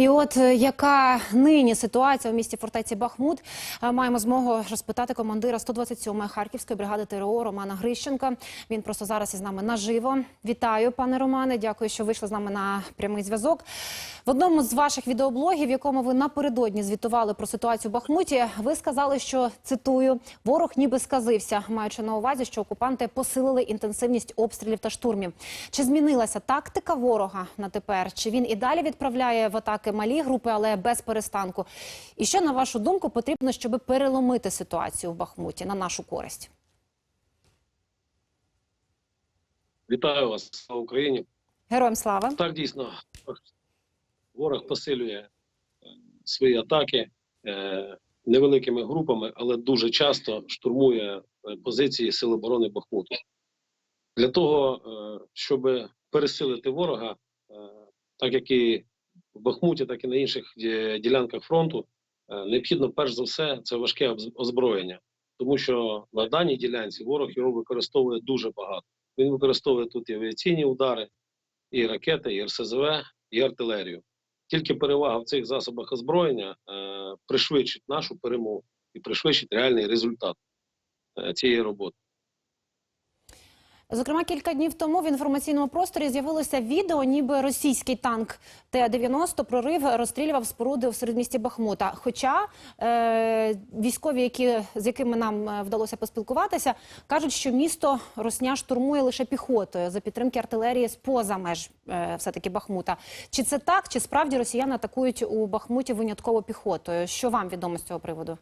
І от е, яка нині ситуація у місті фортеці Бахмут, Е, маємо змогу розпитати командира 127-ї Харківської бригади ТРО Романа Грищенка. Він просто зараз із нами наживо. Вітаю, пане Романе. Дякую, що вийшли з нами на прямий зв'язок. В одному з ваших відеоблогів, в якому ви напередодні звітували про ситуацію в Бахмуті, ви сказали, що цитую: ворог ніби сказився, маючи на увазі, що окупанти посилили інтенсивність обстрілів та штурмів. Чи змінилася тактика ворога на тепер? Чи він і далі відправляє в атаки малі групи, але без перестанку? І що на вашу думку потрібно, щоб переломити ситуацію в Бахмуті на нашу користь? Вітаю вас слава Україні. Героям слава! Так дійсно ворог посилює е, свої атаки е, невеликими групами, але дуже часто штурмує е, позиції Сил оборони Бахмуту. Для того, щоб пересилити ворога, так як і в Бахмуті, так і на інших е, ділянках фронту, е, необхідно перш за все це важке озброєння, тому що на даній ділянці ворог його використовує дуже багато. Він використовує тут і авіаційні удари, і ракети, і РСЗВ, і артилерію. Тільки перевага в цих засобах озброєння е, пришвидшить нашу перемогу і пришвидшить реальний результат е, цієї роботи. Зокрема, кілька днів тому в інформаційному просторі з'явилося відео, ніби російський танк Т-90 прорив розстрілював споруди в середмісті Бахмута. Хоча е, військові, які, з якими нам е, вдалося поспілкуватися, кажуть, що місто Росня штурмує лише піхотою за підтримки артилерії з поза меж е, все-таки Бахмута. Чи це так, чи справді росіяни атакують у Бахмуті винятково піхотою? Що вам відомо з цього приводу?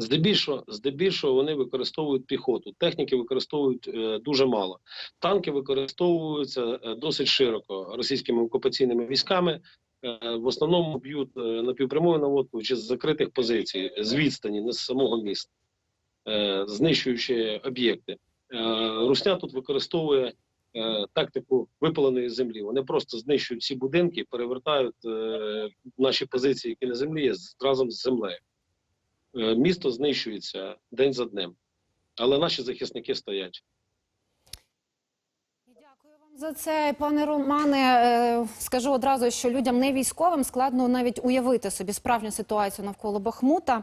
Здебільшого, здебільшого вони використовують піхоту. Техніки використовують е, дуже мало. Танки використовуються е, досить широко російськими окупаційними військами. Е, в основному б'ють напівпрямою наводку чи з закритих позицій, з відстані, не з самого міста, знищуючи об'єкти. Русня тут використовує тактику випаленої землі. Вони просто знищують ці будинки, перевертають наші позиції, які на землі є, разом з землею. Е, місто знищується день за днем, але наші захисники стоять. За це, пане Романе. Е, Скажу одразу, що людям не військовим складно навіть уявити собі справжню ситуацію навколо Бахмута. Е,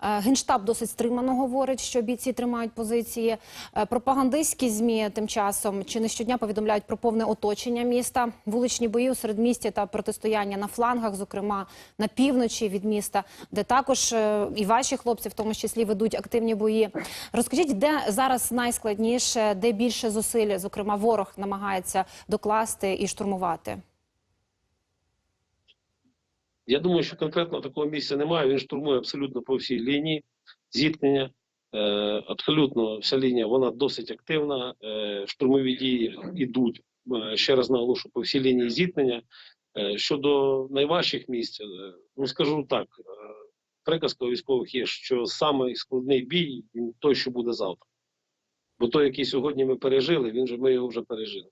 Генштаб досить стримано говорить, що бійці тримають позиції. Е, Пропагандистські змі тим часом чи не щодня повідомляють про повне оточення міста, вуличні бої у середмісті та протистояння на флангах, зокрема на півночі від міста, де також і ваші хлопці, в тому числі, ведуть активні бої. Розкажіть, де зараз найскладніше, де більше зусиль, зокрема, ворог намагається докласти і штурмувати? Я думаю, що конкретно такого місця немає. Він штурмує абсолютно по всій лінії зіткнення. Е, абсолютно вся лінія вона досить активна. Е, штурмові дії йдуть. Е, ще раз наголошу по всій лінії зіткнення. Щодо найважчих місць, ну скажу так: приказка військових є, що самий складний бій він той, що буде завтра. Бо той, який сьогодні ми пережили, він же ми його вже пережили.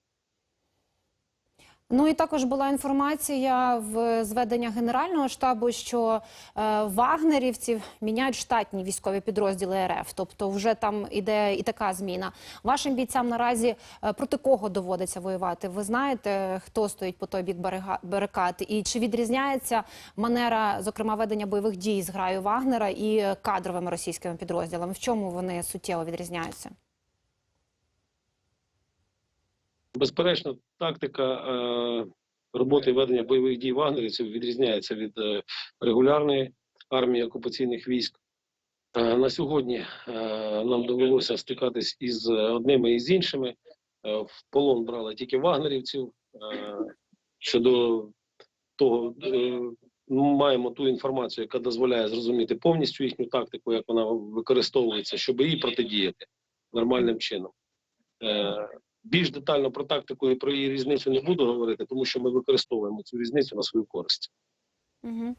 Ну і також була інформація в зведення Генерального штабу, що е, вагнерівців міняють штатні військові підрозділи РФ. Тобто, вже там іде і така зміна. Вашим бійцям наразі е, проти кого доводиться воювати? Ви знаєте, хто стоїть по той бік барикад? І чи відрізняється манера, зокрема, ведення бойових дій з граю Вагнера і е, кадровими російськими підрозділами? В чому вони суттєво відрізняються? Безперечно, тактика е, роботи ведення бойових дій вагнерівців відрізняється від е, регулярної армії окупаційних військ. Е, на сьогодні нам довелося стикатись із одними і з іншими. В полон брали тільки вагнерівців. Щодо того, маємо ту інформацію, яка дозволяє зрозуміти повністю їхню тактику, як вона використовується, щоб їй протидіяти нормальним чином. Більш детально про тактику і про її різницю не буду говорити, тому що ми використовуємо цю різницю на свою користь. Угу.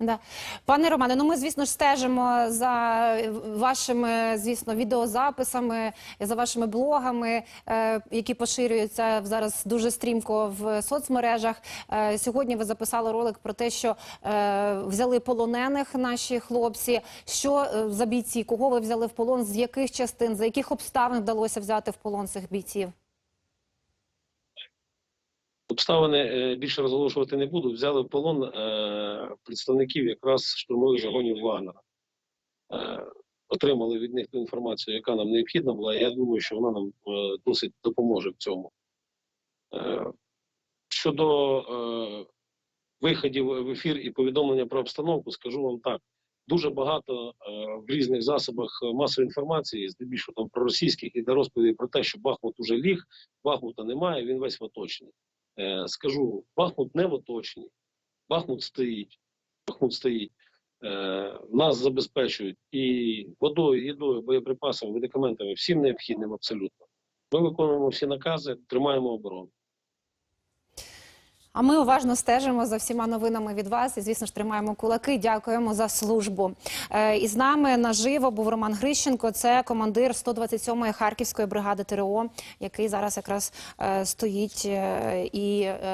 Да. Пане Романе, ну ми, звісно ж, стежимо за вашими, звісно, відеозаписами, за вашими блогами, е, які поширюються зараз дуже стрімко в соцмережах. Е, сьогодні ви записали ролик про те, що е, взяли полонених наші хлопці. Що е, за бійці? Кого ви взяли в полон? З яких частин, за яких обставин вдалося взяти в полон цих бійців? Обставини е, більше розголошувати не буду. Взяли в полон е, представників якраз штурмових загонів Вагнера. Е, отримали від них ту інформацію, яка нам необхідна була. і Я думаю, що вона нам досить допоможе в цьому. Щодо виходів в ефір і повідомлення про обстановку, скажу вам так. Дуже багато в різних засобах масової інформації, здебільшого там про російських, іде розповіді про те, що Бахмут уже ліг, Бахмута немає, він весь в оточенні. Е, скажу, Бахмут не в оточенні. Бахмут стоїть. Бахмут стоїть. Е, нас забезпечують і водою, їдою, боєприпасами, медикаментами, всім необхідним абсолютно. Ми виконуємо всі накази, тримаємо оборону. А ми уважно стежимо за всіма новинами від вас і, звісно ж, тримаємо кулаки. Дякуємо за службу. Е, і з нами наживо був Роман Грищенко. Це командир 127-ї Харківської бригади ТРО, який зараз якраз е, стоїть е, і. е,